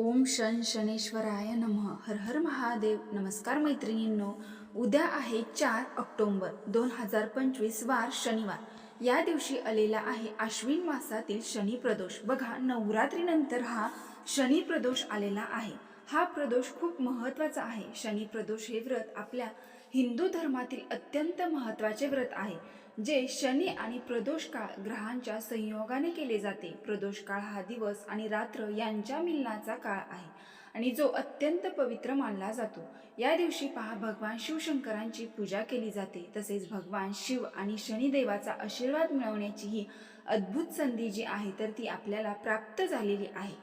ओम शन शनेश्वराय नमः. हर हर महादेव. नमस्कार मैत्रिणींनो. उद्या आहे चार ऑक्टोंबर दोन हजार पंचवीस वार शनिवार. या दिवशी आलेला आहे आश्विन मासातील शनी प्रदोष. बघा नवरात्रीनंतर हा शनी प्रदोष आलेला आहे. हा प्रदोष खूप महत्त्वाचा आहे. शनी प्रदोष हे व्रत आपल्या हिंदू धर्मातील अत्यंत महत्त्वाचे व्रत आहे जे शनी आणि प्रदोष काळ ग्रहांच्या संयोगाने केले जाते. प्रदोष काळ हा दिवस आणि रात्र यांच्या मिलनाचा काळ आहे आणि जो अत्यंत पवित्र मानला जातो. या दिवशी पहा भगवान शिवशंकरांची पूजा केली जाते. तसेच भगवान शिव आणि शनिदेवाचा आशीर्वाद मिळवण्याची ही अद्भुत संधी जी आहे तर ती आपल्याला प्राप्त झालेली आहे.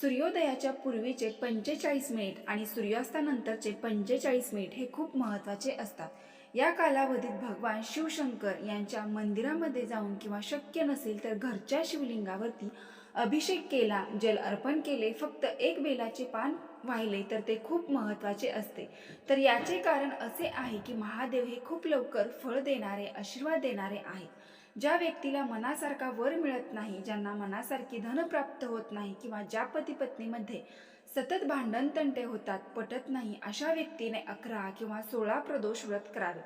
सूर्योदयाच्या पूर्वीचे पंचेचाळीस मिनिट आणि सूर्यास्तानंतरचे पंचेचाळीस मिनिट हे खूप महत्त्वाचे असतात. या कालावधीत भगवान शिवशंकर यांच्या मंदिरामध्ये जाऊन किंवा शक्य नसेल तर घरच्या शिवलिंगावरती अभिषेक केला जल अर्पण केले फक्त एक बेलाचे पान वाहिले तर ते खूप महत्त्वाचे असते. तर याचे कारण असे आहे की महादेव हे खूप लवकर फळ देणारे आशीर्वाद देणारे आहेत. ज्या व्यक्तीला मनासारखा वर मिळत नाही ज्यांना मनासारखी धन प्राप्त होत नाही किंवा ज्या पती पत्नीमध्ये सतत भांडण तंटे होतात पटत नाही अशा व्यक्तीने अकरा किंवा सोळा प्रदोष व्रत करावे.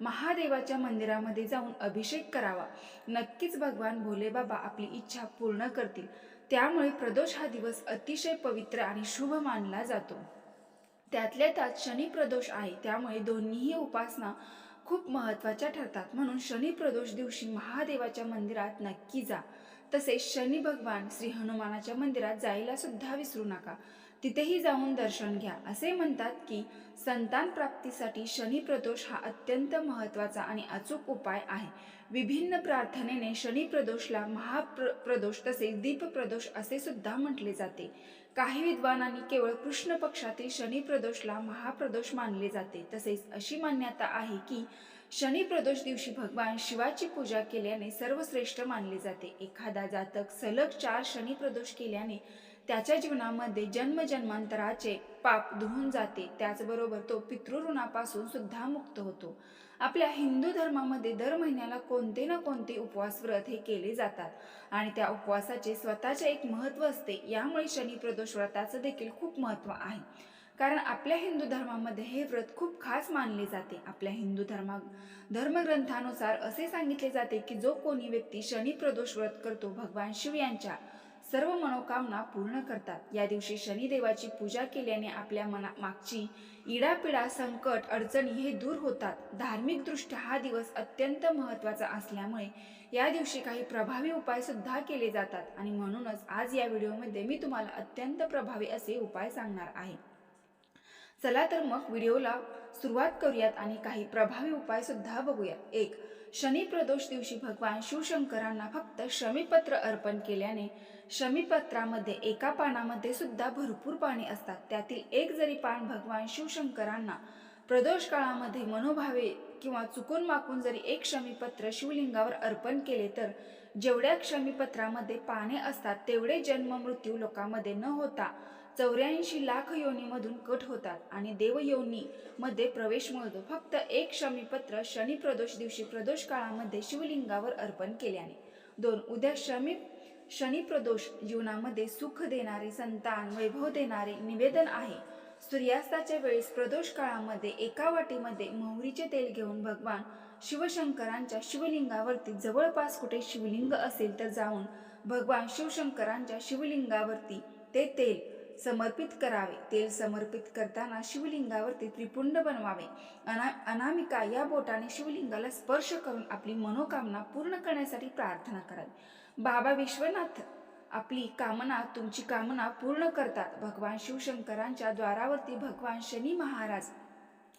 महादेवाच्या मंदिरामध्ये जाऊन अभिषेक करावा. नक्कीच भगवान भोलेबाबा आपली इच्छा पूर्ण करतील. त्यामुळे प्रदोष हा दिवस अतिशय पवित्र आणि शुभ मानला जातो. त्यातल्या त्यात शनी प्रदोष आहे त्यामुळे दोन्हीही उपासना खूप महत्त्वाच्या ठरतात. म्हणून शनी प्रदोष दिवशी महादेवाच्या मंदिरात नक्की जा. तसेच शनी भगवान श्री हनुमानाच्या मंदिरात जायला सुद्धा विसरू नका. तिथेही जाऊन दर्शन घ्या. असे म्हणतात की संतान प्राप्तीसाठी शनी प्रदोष हा अत्यंत महत्त्वाचा आणि अचूक उपाय आहे. विभिन्न प्रार्थनेने शनी प्रदोषला महाप्र प्रदोष तसेच दीप प्रदोष असे सुद्धा म्हटले जाते. काही विद्वानांनी केवळ कृष्ण पक्षातील शनी प्रदोषला महाप्रदोष मानले जाते. तसेच अशी मान्यता आहे की शनी प्रदोष दिवशी भगवान शिवाची पूजा केल्याने सर्वश्रेष्ठ मानले जाते. एखादा जातक सलग चार शनी प्रदोष केल्याने त्याच्या जीवनामध्ये जन्मजन्मांतराचे पाप धुवून जाते. त्याचबरोबर तो पितृऋणापासून सुद्धा मुक्त होतो. आपल्या हिंदू धर्मामध्ये दर महिन्याला कोणते ना कोणते उपवास व्रत हे केले जातात आणि त्या उपवासाचे स्वतःचे एक महत्त्व असते यामुळे शनी प्रदोष व्रताचं देखील खूप महत्त्व आहे. कारण आपल्या हिंदू धर्मामध्ये हे व्रत खूप खास मानले जाते. आपल्या हिंदू धर्मा धर्मग्रंथानुसार असे सांगितले जाते की जो कोणी व्यक्ती शनी प्रदोष व्रत करतो भगवान शिव यांच्या सर्व मनोकामना पूर्ण करतात. या दिवशी शनिदेवाची पूजा केल्याने आपल्या मना मागची इडापिडा संकट अडचणी हे दूर होतात. धार्मिकदृष्ट्या हा दिवस अत्यंत महत्त्वाचा असल्यामुळे या दिवशी काही प्रभावी उपाय सुद्धा केले जातात. आणि म्हणूनच आज या व्हिडिओमध्ये मी तुम्हाला अत्यंत प्रभावी असे उपाय सांगणार आहे. चला तर मग व्हिडिओला सुरुवात करूयात आणि काही प्रभावी उपाय सुद्धा बघूया एक शनी प्रदोष दिवशी भगवान शिवशंकरांना फक्त शमीपत्र अर्पण केल्याने शमीपत्रामध्ये एका पानामध्ये सुद्धा भरपूर पाणी असतात. त्यातील एक जरी पान भगवान शिवशंकरांना प्रदोष काळामध्ये मनोभावे किंवा चुकून माकून जरी एक शमीपत्र शिवलिंगावर अर्पण केले तर जेवढ्या क्षमीपत्रामध्ये पाने असतात तेवढे जन्म मृत्यू लोकांमध्ये न होता चौऱ्याऐंशी लाख योनीमधून कट होतात आणि देवयोनीमध्ये प्रवेश मिळतो. फक्त एक शमीपत्र शनी प्रदोष दिवशी प्रदोष काळामध्ये शिवलिंगावर अर्पण केल्याने. दोन उद्या शमी शनिप्रदोष जीवनामध्ये सुख देणारे संतान वैभव देणारे निवेदन आहे. सूर्यास्ताच्या वेळेस प्रदोष काळामध्ये एका वाटीमध्ये मोहरीचे तेल घेऊन भगवान शिवशंकरांच्या शिवलिंगावरती जवळपास कुठे शिवलिंग असेल तर जाऊन भगवान शिवशंकरांच्या शिवलिंगावरती ते तेल समर्पित करावे. तेल समर्पित करताना शिवलिंगावरती त्रिपुंड बनवावे. अना अनामिका या बोटाने शिवलिंगाला स्पर्श करून आपली मनोकामना पूर्ण करण्यासाठी प्रार्थना करावी. बाबा विश्वनाथ आपली कामना तुमची कामना पूर्ण करतात. भगवान शिवशंकरांच्या द्वारावरती भगवान शनी महाराज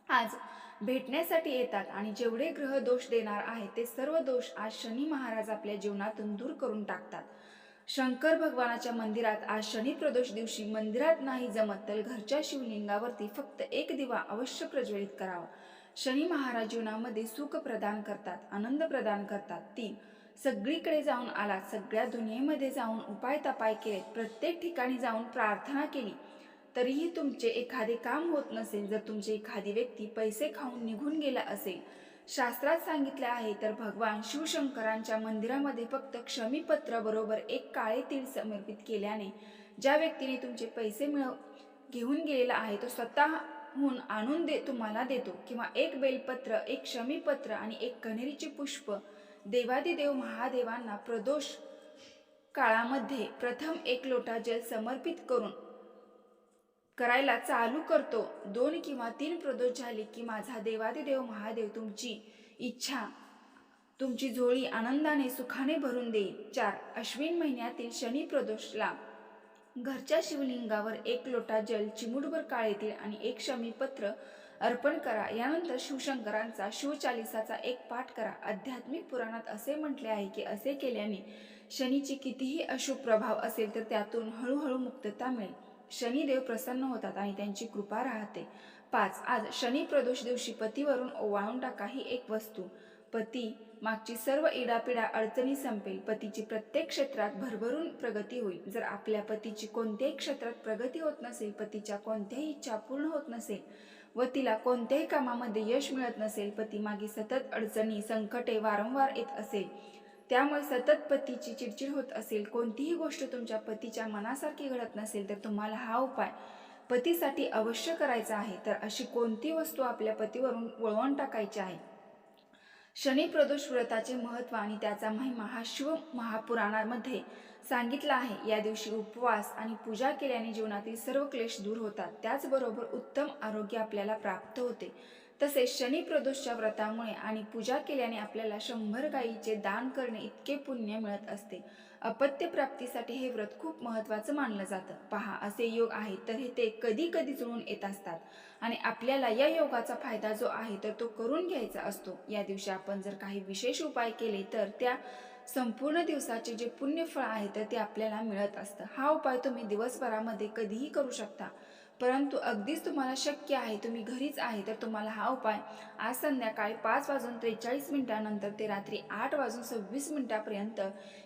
आज भेटण्यासाठी येतात आणि जेवढे ग्रह दोष देणार आहे ते सर्व दोष आज शनी महाराज आपल्या जीवनातून दूर करून टाकतात. शंकर भगवानाच्या मंदिरात आज शनी प्रदोष दिवशी मंदिरात नाही जमत तर घरच्या शिवलिंगावरती फक्त एक दिवा अवश्य प्रज्वलित करावा. शनी महाराज जीवनामध्ये सुख प्रदान करतात आनंद प्रदान करतात. तीन सगळीकडे जाऊन आलात सगळ्या दुनियेमध्ये जाऊन उपाय तपाय केले प्रत्येक ठिकाणी जाऊन प्रार्थना केली. तरीही तुमचे एखादे काम होत नसेल जर तुमची एखादी व्यक्ती पैसे खाऊन निघून गेला असेल शास्त्रात सांगितले आहे तर भगवान शिवशंकरांच्या मंदिरामध्ये फक्त क्षमीपत्र बरोबर एक काळे तीळ समर्पित केल्याने ज्या व्यक्तीने तुमचे पैसे मिळव घेऊन गेलेला आहे तो स्वतःहून आणून दे तुम्हाला देतो. किंवा एक बेलपत्र एक क्षमीपत्र आणि एक कण्हेरीचे पुष्प देवादिदेव महादेवांना प्रदोष काळामध्ये प्रथम एक लोटा जल समर्पित करून करायला चालू करतो. दोन किंवा तीन प्रदोष झाले की माझा देवादिदेव महादेव तुमची इच्छा तुमची झोळी आनंदाने सुखाने भरून देईल. चार अश्विन महिन्यातील शनी प्रदोषला घरच्या शिवलिंगावर एक लोटा जल चिमुटभर काळे तीळ आणि एक शमीपत्र अर्पण करा. यानंतर शिवशंकरांचा शिवचालिसाचा एक पाठ करा. आध्यात्मिक पुराणात असे म्हटले आहे की असे केल्याने शनीची कितीही अशुभ प्रभाव असेल तर त्यातून हळूहळू मुक्तता मिळेल. शनिदेव प्रसन्न होतात आणि त्यांची कृपा राहते. पाच आज शनी प्रदोष दिवशी पतीवरून ओवाळून टाका ही एक वस्तू. पती मागची सर्व इडापिडा अडचणी संपेल. पतीची प्रत्येक क्षेत्रात भरभरून प्रगती होईल. जर आपल्या पतीची कोणत्याही क्षेत्रात प्रगती होत नसेल पतीच्या कोणत्याही इच्छा पूर्ण होत नसेल व तिला कोणत्याही कामामध्ये यश मिळत नसेल पती मागे सतत अडचणी संकटे वारंवार येत असेल त्यामुळे सतत पतीची चिडचिड होत असेल कोणतीही गोष्ट तुमच्या पतीच्या मनासारखी घडत नसेल तर तुम्हाला हा उपाय पतीसाठी अवश्य करायचा आहे. तर अशी कोणती वस्तू आपल्या पतीवरून वळवून टाकायची आहे? शनी प्रदोष व्रताचे महत्त्व आणि त्याचा महिमा हा शिव महापुराणामध्ये सांगितला आहे. या दिवशी उपवास आणि पूजा केल्याने जीवनातील सर्व क्लेश दूर होतात. त्याचबरोबर उत्तम आरोग्य आपल्याला प्राप्त होते. तसेच शनी प्रदोषच्या व्रतामुळे आणि पूजा केल्याने आपल्याला शंभर गायीचे दान करणे इतके पुण्य मिळत असते. अपत्य प्राप्तीसाठी हे व्रत खूप महत्त्वाचं मानलं जातं. पहा असे योग आहेत तर हे ते कधी कधी जुळून येत असतात. आणि आपल्याला या योगाचा फायदा जो आहे तर तो करून घ्यायचा असतो. या दिवशी आपण जर काही विशेष उपाय केले तर त्या संपूर्ण दिवसाचे जे पुण्यफळ आहे तर ते आपल्याला मिळत असतं. हा उपाय तुम्ही दिवसभरामध्ये कधीही करू शकता. परंतु अगदीच तुम्हाला शक्य आहे तुम्ही घरीच आहे तर तुम्हाला हा उपाय आज संध्याकाळी पाच वाजून त्रेचाळीस मिनिटानंतर ते रात्री आठ वाजून सव्वीस मिनिटापर्यंत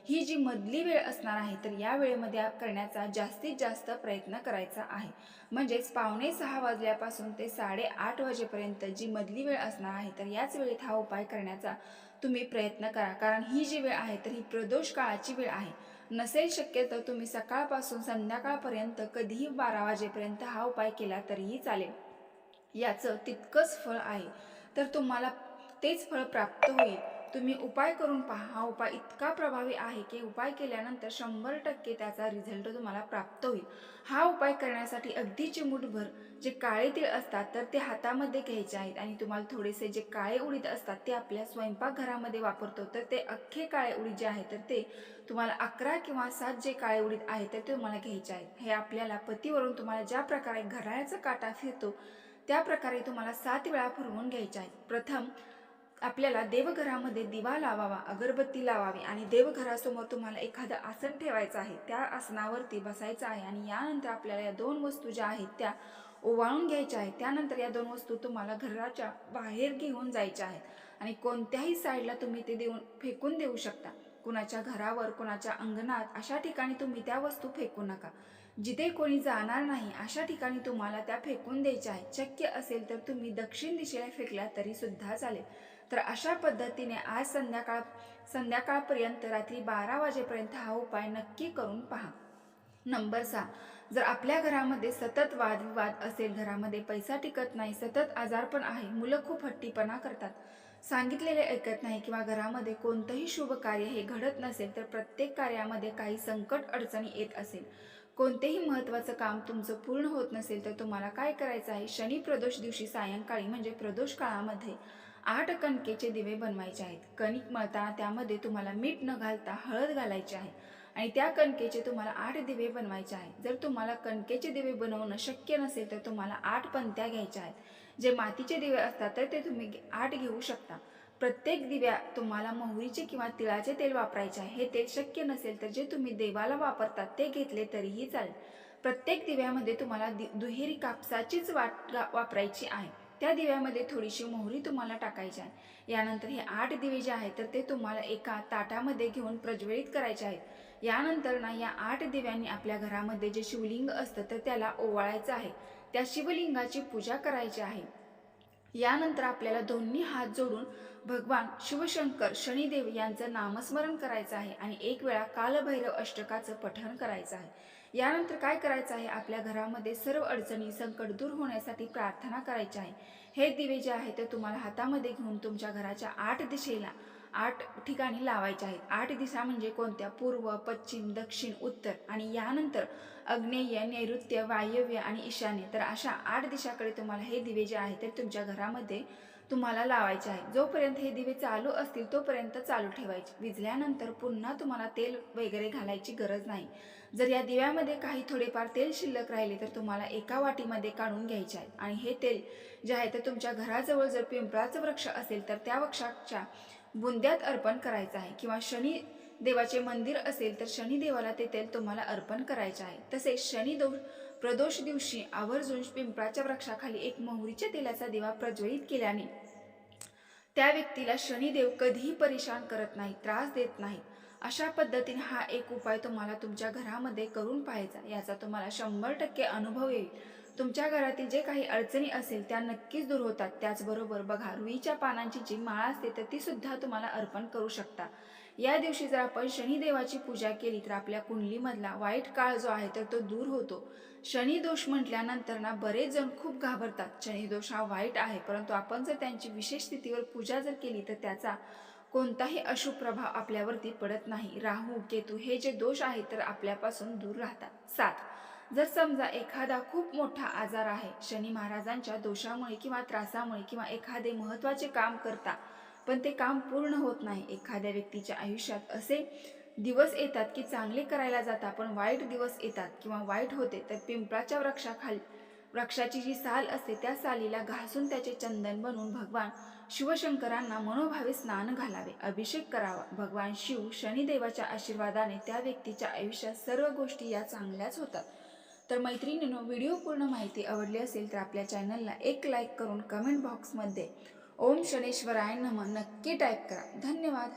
ही जी मधली वेळ असणार आहे तर या वेळेमध्ये करण्याचा जास्तीत जास्त प्रयत्न करायचा आहे. म्हणजेच पावणे सहा वाजल्यापासून ते साडेआठ वाजेपर्यंत जी मधली वेळ असणार आहे तर याच वेळेत हा उपाय करण्याचा तुम्ही प्रयत्न करा. कारण ही जी वेळ आहे तर ही प्रदोष काळाची वेळ आहे. नसेल शक्य तर तुम्ही सकाळपासून संध्याकाळपर्यंत कधीही बारा वाजेपर्यंत हा उपाय केला तरीही चालेल. याचं तितकंच फळ आहे. तर तुम्हाला तेच फळ प्राप्त होईल. तुम्ही उपाय करून पहा. हा उपाय इतका प्रभावी आहे की उपाय केल्यानंतर शंभर टक्के त्याचा रिझल्ट तुम्हाला प्राप्त होईल. हा उपाय करण्यासाठी अगदी चिमूटभर जे काळे तीळ असतात तर ते हातामध्ये घ्यायचे आहेत आणि तुम्हाला थोडेसे जे काळे उडीद असतात ते आपल्या स्वयंपाकघरामध्ये वापरतो तर ते अख्खे काळे उडीद जे आहे तर ते तुम्हाला अकरा किंवा सात जे काळे उडीद आहे तर ते तुम्हाला घ्यायचे आहेत. हे आपल्याला पतीवरून तुम्हाला ज्या प्रकारे घराळ्याचा काटा फिरतो त्या प्रकारे तुम्हाला सात वेळा फिरवून घ्यायचे आहेत. प्रथम आपल्याला देवघरामध्ये दिवा लावावा अगरबत्ती लावावी आणि देवघरासमोर तुम्हाला एखादं आसन ठेवायचं आहे. त्या आसनावरती बसायचं आहे आणि यानंतर आपल्याला या दोन वस्तू ज्या आहेत त्या ओवाळून घ्यायच्या आहेत. त्यानंतर या दोन वस्तू तुम्हाला घराच्या बाहेर घेऊन जायच्या आहेत आणि कोणत्याही साईडला तुम्ही ते देऊन फेकून देऊ शकता. कुणाच्या घरावर कुणाच्या अंगणात अशा ठिकाणी तुम्ही त्या वस्तू फेकू नका. जिथे कोणी जाणार नाही अशा ठिकाणी तुम्हाला त्या फेकून द्यायच्या आहेत. शक्य असेल तर तुम्ही दक्षिण दिशेला फेकल्या तरी सुद्धा चालेल. तर अशा पद्धतीने आज संध्याकाळ संध्याकाळपर्यंत रात्री बारा वाजेपर्यंत हा उपाय नक्की करून पहा. नंबर सहा. जर आपल्या घरामध्ये सतत वादविवाद असेल घरामध्ये पैसा टिकत नाही सतत आजारपण आहे मुलं खूप हट्टीपणा करतात. सांगितलेले ऐकत नाही किंवा घरामध्ये कोणतंही शुभ कार्य हे घडत नसेल तर प्रत्येक कार्यामध्ये काही संकट अडचणी येत असेल. कोणतेही महत्त्वाचं काम तुमचं पूर्ण होत नसेल तर तुम्हाला काय करायचं आहे? शनी प्रदोष दिवशी सायंकाळी म्हणजे प्रदोष काळामध्ये आठ कणकेचे दिवे बनवायचे आहेत. कणिक मळताना त्यामध्ये तुम्हाला मीठ न घालता हळद घालायची आहे आणि त्या कणकेचे तुम्हाला आठ दिवे बनवायचे आहेत. जर तुम्हाला कणकेचे दिवे बनवणं शक्य नसेल तर तुम्हाला आठ पंत्या घ्यायच्या आहेत. जे मातीचे दिवे असतात तर ते तुम्ही आठ घेऊ शकता. प्रत्येक दिव्या तुम्हाला मोहरीचे किंवा तिळाचे तेल वापरायचे आहे. हे तेल शक्य नसेल तर जे तुम्ही देवाला वापरतात ते घेतले तरीही चालेल. प्रत्येक दिव्यामध्ये तुम्हाला दि दुहेरी कापसाचीच वाट गा- वापरायची आहे. त्या दिव्यामध्ये थोडीशी मोहरी तुम्हाला टाकायची आहे. यानंतर हे आठ दिवे जे आहेत तर ते तुम्हाला एका ताटामध्ये घेऊन प्रज्वलित करायचे आहेत. यानंतर ना या आठ दिव्यांनी आपल्या घरामध्ये जे शिवलिंग असतं तर त्याला ओवाळायचं आहे. त्या शिवलिंगाची पूजा करायची आहे. यानंतर आपल्याला दोन्ही हात जोडून भगवान शिवशंकर शनिदेव यांचं नामस्मरण करायचं आहे आणि एक वेळा कालभैरव अष्टकाचं पठण करायचं आहे. यानंतर काय करायचं आहे? आपल्या घरामध्ये सर्व अडचणी संकट दूर होण्यासाठी प्रार्थना करायची आहे. हे दिवे जे आहे ते तुम्हाला हातामध्ये घेऊन तुमच्या घराच्या आठ दिशेला आठ ठिकाणी लावायचे आहेत. आठ दिशा म्हणजे कोणत्या? पूर्व पश्चिम दक्षिण उत्तर आणि यानंतर अग्नेय नैऋत्य वायव्य आणि ईशान्य. तर अशा आठ दिशाकडे तुम्हाला हे दिवे जे आहे ते तुमच्या घरामध्ये तुम्हाला लावायचे आहे जोपर्यंत हे दिवे चालू असतील तोपर्यंत चालू ठेवायचे. विजल्यानंतर पुन्हा तुम्हाला तेल वगैरे घालायची गरज नाही. जर या दिव्यामध्ये काही थोडेफार तेल शिल्लक राहिले तर तुम्हाला एका वाटीमध्ये काढून घ्यायचे आहे आणि हे तेल जे आहे ते तुमच्या घराजवळ जर पिंपळाचं वृक्ष असेल तर त्या वृक्षाच्या बुंद्यात अर्पण करायचं आहे. किंवा शनी देवाचे मंदिर असेल तर शनिदेवाला ते तेल तुम्हाला अर्पण करायचे आहे. तसेच शनिदोष प्रदोष दिवशी आवर्जून पिंपळाच्या वृक्षाखाली एक मोहरीच्या तेलाचा दिवा प्रज्वलित केल्याने त्या व्यक्तीला शनिदेव कधीही परेशान करत नाही त्रास देत नाही. अशा पद्धतीने हा एक उपाय तुम्हाला तुमच्या घरामध्ये करून पाहायचा याचा तुम्हाला शंभर टक्के अनुभव येईल. तुमच्या घरातील जे काही अडचणी असेल त्या नक्कीच दूर होतात. त्याचबरोबर बघा रुईच्या पानांची जी माळ असते तर ती सुद्धा तुम्हाला अर्पण करू शकता. या दिवशी जर आपण शनिदेवाची पूजा केली तर आपल्या कुंडलीमधला वाईट काळ जो आहे तर तो दूर होतो. शनिदोष म्हटल्यानंतर ना बरेच जण खूप घाबरतात. शनिदोष हा वाईट आहे परंतु आपण जर त्यांची विशेष स्थितीवर पूजा जर केली तर त्याचा कोणताही अशुभ प्रभाव आपल्यावरती पडत नाही. राहू केतू हे जे दोष आहेत तर आपल्यापासून दूर राहतात. सात. जर समजा एखादा खूप मोठा आजार आहे शनी महाराजांच्या दोषामुळे किंवा त्रासामुळे किंवा एखादे महत्त्वाचे काम करता पण ते काम पूर्ण होत नाही एखाद्या व्यक्तीच्या आयुष्यात असे दिवस येतात की चांगले करायला जाता पण वाईट दिवस येतात किंवा वाईट होते तर पिंपळाच्या वृक्षाखाली वृक्षाची जी साल असते त्या सालीला घासून त्याचे चंदन बनवून भगवान शिवशंकरांना मनोभावे स्नान घालावे अभिषेक करावा. भगवान शिव शनिदेवाच्या आशीर्वादाने त्या व्यक्तीच्या आयुष्यात सर्व गोष्टी या चांगल्याच होतात. तर मैत्रिणींनो व्हिडिओ पूर्ण माहिती आवडली असेल तर आपल्या चॅनलला एक लाईक करून कमेंट बॉक्समध्ये ओम शनेश्वराय नम नक्की टाईप करा. धन्यवाद.